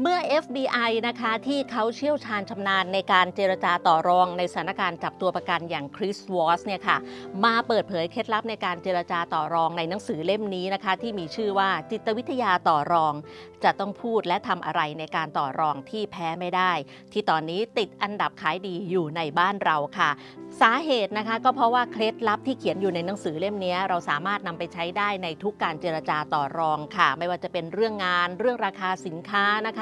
เมื่อ FBI นะคะ ที่เขาเชี่ยวชาญชำนาญในการเจรจาต่อรองในสถานการณ์จับตัวประกันอย่างคริสวอสเนี่ยค่ะ มาเปิดเผยเคล็ดลับในการเจรจาต่อรองในหนังสือเล่มนี้นะคะ ที่มีชื่อว่าจิตวิทยาต่อรอง จะต้องพูดและทำอะไรในการต่อรองที่แพ้ไม่ได้ ที่ตอนนี้ติดอันดับขายดีอยู่ในบ้านเราค่ะ สาเหตุนะคะ ก็เพราะว่าเคล็ดลับที่เขียนอยู่ในหนังสือเล่มนี้ เราสามารถนำไปใช้ได้ในทุกการเจรจาต่อรองค่ะ ไม่ว่าจะเป็นเรื่องงาน เรื่องราคาสินค้านะคะ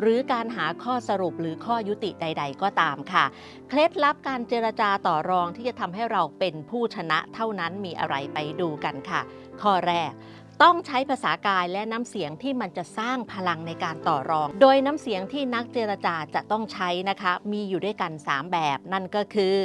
หรือการหาข้อสรุปหรือข้อยุติใด ๆ ก็ตามค่ะ เคล็ดลับการเจรจาต่อรองที่จะทำให้เราเป็นผู้ชนะเท่านั้นมีอะไรไปดูกันค่ะ ข้อแรก ต้องใช้ภาษากายและน้ำเสียงที่มันจะสร้างพลังในการต่อรอง โดยน้ำเสียงที่นักเจรจาจะต้องใช้นะคะ มีอยู่ด้วยกัน 3 แบบ นั่นก็คือ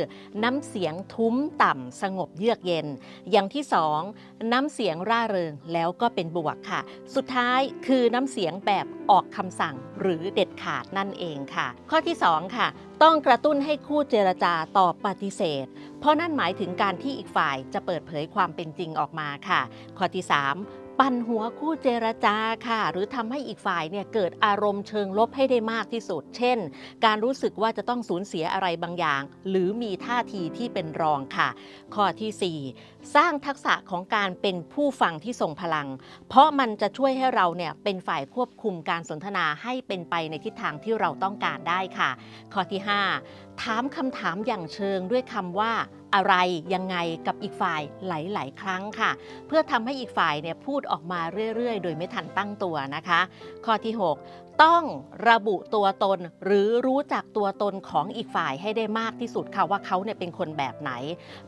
น้ำเสียงทุ้มต่ำสงบเยือกเย็น อย่างที่ 2 น้ำเสียงร่าเริงแล้วก็เป็นบวกค่ะ สุดท้ายคือน้ำเสียงแบบออกคำสั่งหรือเด็ดขาดนั่นเองค่ะ ข้อที่ 2 ค่ะ ต้องกระตุ้นให้คู่เจรจาตอบปฏิเสธ เพราะนั่นหมายถึงการที่อีกฝ่ายจะเปิดเผยความเป็นจริงออกมาค่ะ ข้อที่ 3 ปั่นหัวคู่เจรจาค่ะ หรือทำให้อีกฝ่ายเนี่ยเกิดอารมณ์เชิงลบให้ได้มากที่สุด เช่น การรู้สึกว่าจะต้องสูญเสียอะไรบางอย่าง หรือมีท่าทีที่เป็นรองค่ะ ข้อทีสี่ 4 สร้างทักษะของการเป็นผู้ฟังที่ทรงพลัง เพราะมันจะช่วยให้เราเนี่ยเป็นฝ่ายควบคุมการสนทนาให้เป็นไปในทิศทางที่เราต้องการได้ค่ะ ข้อที่ 5 ถามคำถามอย่างเชิงด้วยคำว่า อะไรยังไงกับอีกฝ่ายหลาย ๆ ครั้งค่ะ เพื่อทำให้อีกฝ่ายเนี่ยพูดออกมาเรื่อย ๆ โดยไม่ทันตั้งตัวนะคะ ข้อที่ 6 ต้องระบุตัวตนหรือรู้จักตัวตนของอีกฝ่ายให้ได้มากที่สุดค่ะว่าเขาเนี่ยเป็นคนแบบไหน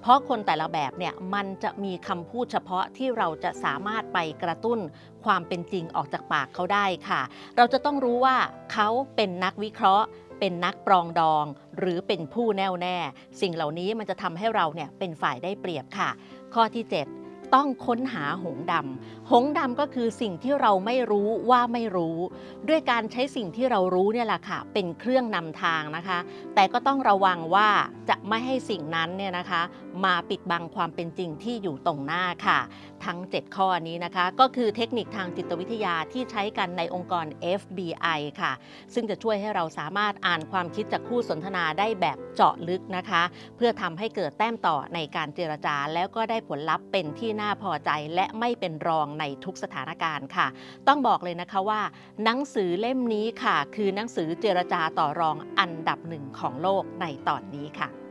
เพราะคนแต่ละแบบเนี่ยมันจะมีคำพูดเฉพาะที่เราจะสามารถไปกระตุ้นความเป็นจริงออกจากปากเขาได้ค่ะ เราจะต้องรู้ว่าเขาเป็นนักวิเคราะห์ เป็นนักปรองดอง หรือเป็นผู้แน่วแน่ สิ่งเหล่านี้มันจะทำให้เราเนี่ยเป็นฝ่ายได้เปรียบค่ะ ข้อที่ 7 ต้องค้นหาหงดำหงดำก็คือสิ่งที่เราไม่รู้ว่าไม่รู้ ด้วยการใช้สิ่งที่เรารู้เนี่ยแหละค่ะ เป็นเครื่องนำทางนะคะ แต่ก็ต้องระวังว่าจะไม่ให้สิ่งนั้นเนี่ยนะคะ มาปิดบังความเป็นจริงที่อยู่ตรงหน้าค่ะ ทั้ง 7 ข้อนี้นะคะ ก็คือเทคนิคทางจิตวิทยาที่ใช้กันในองค์กร FBI ค่ะ ซึ่งจะช่วยให้เราสามารถอ่านความคิดจากคู่สนทนาได้แบบเจาะลึกนะคะ เพื่อทำให้เกิดแต้มต่อในการเจรจาแล้วก็ได้ผลลัพธ์เป็นที่น่าน่าพอใจและไม่เป็นรองในทุกสถานการณ์ค่ะ ต้องบอกเลยนะคะว่า หนังสือเล่มนี้ค่ะ คือหนังสือเจรจาต่อรองอันดับหนึ่งของโลกในตอนนี้ค่ะ